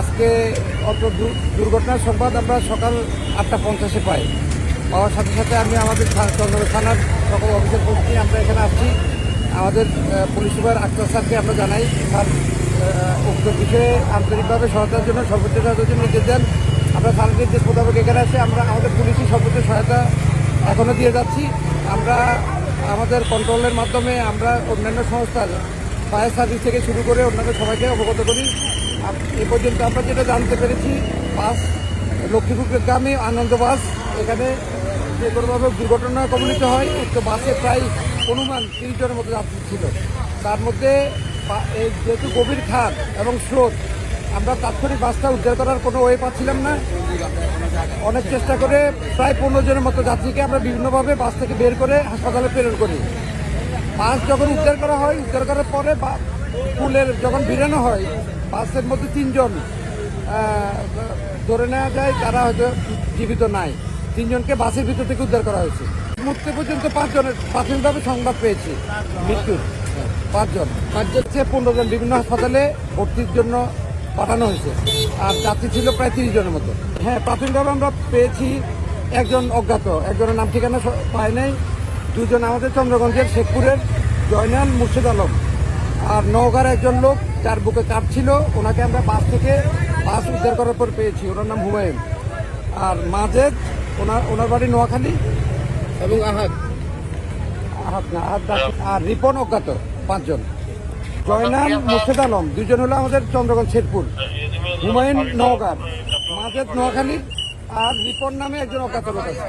আজকে অত দুর্ঘটনার সংবাদ আমরা সকাল আটটা পঞ্চাশে পাই। পাওয়ার সাথে সাথে আমি আমাদের চন্দ্র থানার সকল অফিসের পোস্ট আমরা এখানে আসছি। আমাদের পুলিশ সুপার আক্তার স্যারকে আমরা জানাই, স্যার উক্ত বিষয়ে আন্তরিকভাবে সহায়তার জন্য, সর্বোচ্চ সহায়তার জন্য নির্দেশ দেন। আমরা স্যারের নির্দেশ মোতাবেক এখানে আসে। আমরা আমাদের পুলিশই সর্বোচ্চ সহায়তা এখনও দিয়ে যাচ্ছি। আমরা আমাদের কন্ট্রোলের মাধ্যমে আমরা অন্যান্য সংস্থার ফায়ার সার্ভিস থেকে শুরু করে অন্যান্য সবাইকে অবগত করি। এ পর্যন্ত আমরা যেটা জানতে পেরেছি বাস লক্ষ্মীপুর গ্রামে আনন্দ বাস এখানে যে কোনোভাবে দুর্ঘটনা কবলিত হয়, উক্ত বাসে প্রায় অনুমান তিরিশ জনের মতো যাত্রী ছিল। তার মধ্যে যেহেতু গভীর খাত এবং স্রোত, আমরা তাৎক্ষণিক বাসটা উদ্ধার করার কোনো ওয়ে পাচ্ছিলাম না। অনেক চেষ্টা করে প্রায় পনেরো জনের মতো যাত্রীকে আমরা বিভিন্নভাবে বাস থেকে বের করে হাসপাতালে প্রেরণ করি। বাস যখন উদ্ধার করা হয়, উদ্ধার করার পরে পুলের যখন ভিড়ানো হয় বাসের মধ্যে তিনজন ধরে নেওয়া যায় তারা হয়তো জীবিত নাই। তিনজনকে বাসের ভিতর থেকে উদ্ধার করা হয়েছে। মুহূর্তে পর্যন্ত পাঁচজনের প্রাথমিকভাবে সংবাদ পেয়েছি। মৃত্যুর পাঁচজন। পাঁচজন থেকে পনেরো জন বিভিন্ন হাসপাতালে ভর্তির জন্য পাঠানো হয়েছে। আর যাত্রী ছিল প্রায় তিরিশ জনের মতো। হ্যাঁ প্রাথমিকভাবে আমরা পেয়েছি একজন অজ্ঞাত। একজনের নাম ঠিকানা পায় নাই। দুজন আমাদের চন্দ্রগঞ্জের শেখপুরের জয়নাল মুর্শিদ আলম। আর নওগাঁর একজন লোক যার বুকে কাপ ছিল ওনাকে আমরা বাস থেকে বাস উদ্ধার করার পর পেয়েছি। ওনার নাম হুমায়ুন। আর মাজেদ, ওনার ওনার বাড়ি নোয়াখালী এবং আহাদ। আহাত না আহাত আর রিপন অজ্ঞাত, পাঁচজন। জয়নাল মুর্শিদ আলম। দুজন হলো আমাদের চন্দ্রগঞ্জ শেরপুর। হুমায়ুন নওগাঁর, মাজেদ নোয়াখালী আর রিপন নামে একজন অজ্ঞাত লোক আছে।